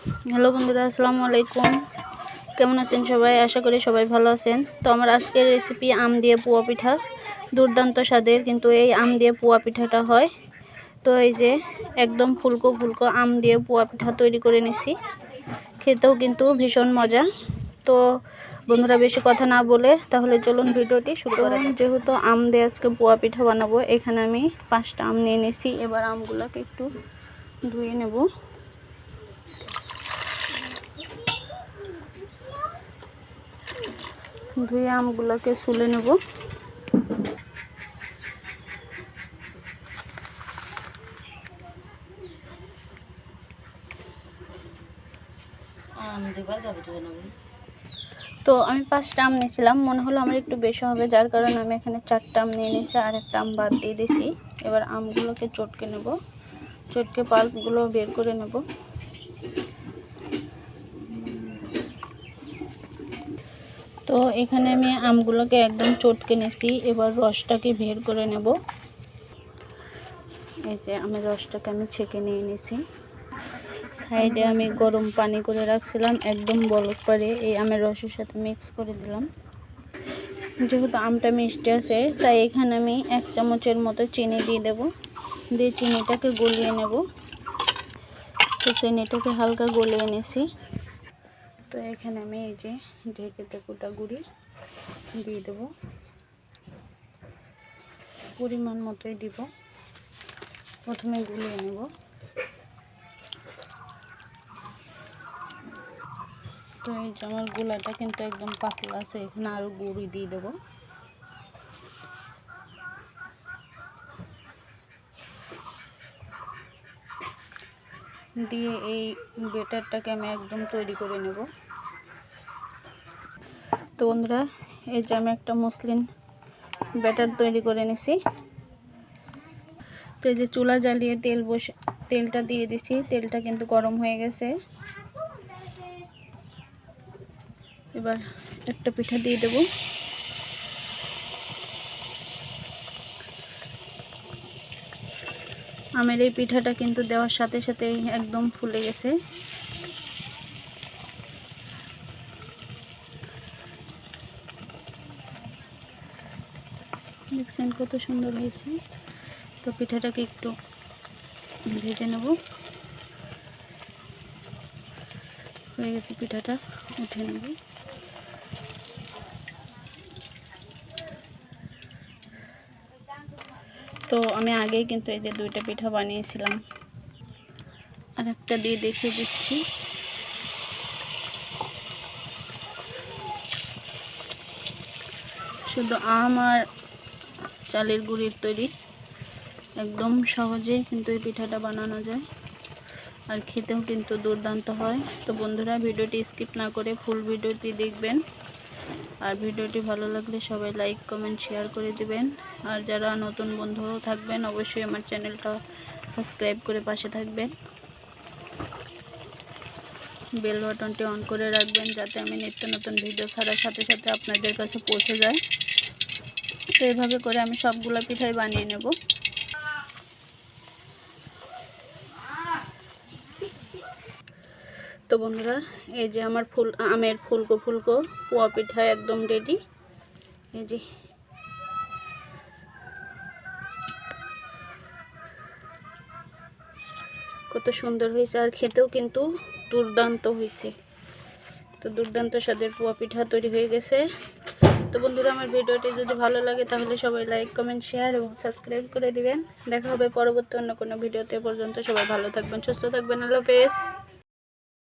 Hello বন্ধুরা, আসসালামু আলাইকুম। কেমন আছেন সবাই? আশা করি সবাই ভালো আছেন। তো আমার আজকের রেসিপি আম দিয়ে পুয়া পিঠা। দুর্দান্ত স্বাদের, কিন্তু এই আম দিয়ে পুয়া পিঠাটা হয়। তো এই যে একদম ফুলকো ফুলকো আম দিয়ে পুয়া পিঠা তৈরি করে নিছি। খেতেও কিন্তু ভীষণ মজা। তো বন্ধুরা, বেশি কথা না বলে তাহলে চলুন ভিডিওটি শুরু করা যেহেতু আম দিয়ে আজকে পোয়া পিঠা বানাবো, এখানে আমি পাঁচটা আম নিয়ে নিয়েছি এবার আমগুলোকে একটু ধুয়ে নেব। ধুয়ে আমগুলোকে সুলে নেব। তো আমি পাঁচটা আম নিয়েছিলাম মনে হলো আমার একটু বেশি হবে যার কারণে আমি এখানে চারটা আম নিয়ে নিয়েছি আর একটা আম বাদ দিয়ে দিয়েছি। এবার আমগুলোকে চটকে নেব চটকে পাল্পগুলো বের করে নেব। তো এখানে আমি আমগুলোকে একদম চটকে নিয়েছি। এবার রসটাকে বের করে নেব। এই যে আমি রসটাকে আমি ছেঁকে নিয়ে নিয়েছি। সাইডে আমি গরম পানি করে রাখছিলাম, একদম বলক পারে এই আমের রসের সাথে মিক্স করে দিলাম। যেহেতু আমটা মিষ্টি আছে, তাই এখানে আমি এক চামচের মতো চিনি দিয়ে দেব। দিয়ে চিনিটাকে গলিয়ে নেব। তো চিনিটাকে হালকা গলিয়ে নিছি তো এখানে আমি এই যে ঢেকে টেকুটা গুঁড়ি দিয়ে দেব। পরিমাণ মতোই দিব। প্রথমে গুলিয়ে নেব। তো এই যে আমার গোলাটা কিন্তু একদম পাতলা আছে, এখানে আরও গুঁড়ি দিয়ে দেবো। দিয়ে এই বেটারটাকে আমি একদম তৈরি করে নেব। তো বন্ধুরা, এই যে আমি একটা মসলিন ব্যাটার তৈরি করে নিছি। তো এই যে চুলা জ্বালিয়ে তেল বসে, তেলটা দিয়ে দিছি। তেলটা কিন্তু গরম হয়ে গেছে। এবার একটা পিঠা দিয়ে দেব। আমের এই পিঠাটা কিন্তু দেওয়ার সাথে সাথে একদম ফুলে গেছে। দেখছেন কত সুন্দর হয়েছে। তো পিঠাটাকে একটু ভেজে নেব। হয়ে গেছে পিঠাটা, উঠে নেব। তো আমি আগেই কিন্তু এই যে দুইটা পিঠা বানিয়েছিলাম। আর একটা দিয়ে দেখিয়ে দিচ্ছি। শুধু আম আর চালের গুঁড়ির তৈরি। একদম সহজেই কিন্তু এই পিঠাটা বানানো যায়। আর খেতেও কিন্তু দুর্দান্ত হয়। তো বন্ধুরা, ভিডিওটি স্কিপ না করে ফুল ভিডিওটি দেখবেন। আর ভিডিওটি ভালো লাগলে সবাই লাইক, কমেন্ট, শেয়ার করে দিবেন। আর যারা নতুন বন্ধু থাকবেন, অবশ্যই আমার চ্যানেলটা সাবস্ক্রাইব করে পাশে থাকবেন। বেল বাটনটি অন করে রাখবেন যাতে আমি নিত্য নতুন ভিডিও ছাড়ার সাথে সাথে আপনাদের কাছে পৌঁছে যায়। তো এইভাবে করে আমি সবগুলো পিঠাই বানিয়ে নেব। তো বন্ধুরা, এই যে আমার ফুল, আমের ফুলকো ফুলকো, পোয়া পিঠা একদম রেডি এই যে। কত সুন্দর হয়েছে, আর খেতেও কিন্তু দুর্দান্ত হয়েছে। তো দুর্দান্ত স্বাদের পোয়া পিঠা তৈরি হয়ে গেছে। তো বন্ধুরা, আমার ভিডিওটি যদি ভালো লাগে, তাহলে সবাই লাইক কমেন্ট শেয়ার এবং সাবস্ক্রাইব করে দিবেন। দেখা হবে পরবর্তী অন্য কোনো ভিডিওতে পর্যন্ত। সবাই ভালো থাকবেন, সুস্থ থাকবেন। আল্লাহ হাফেজ।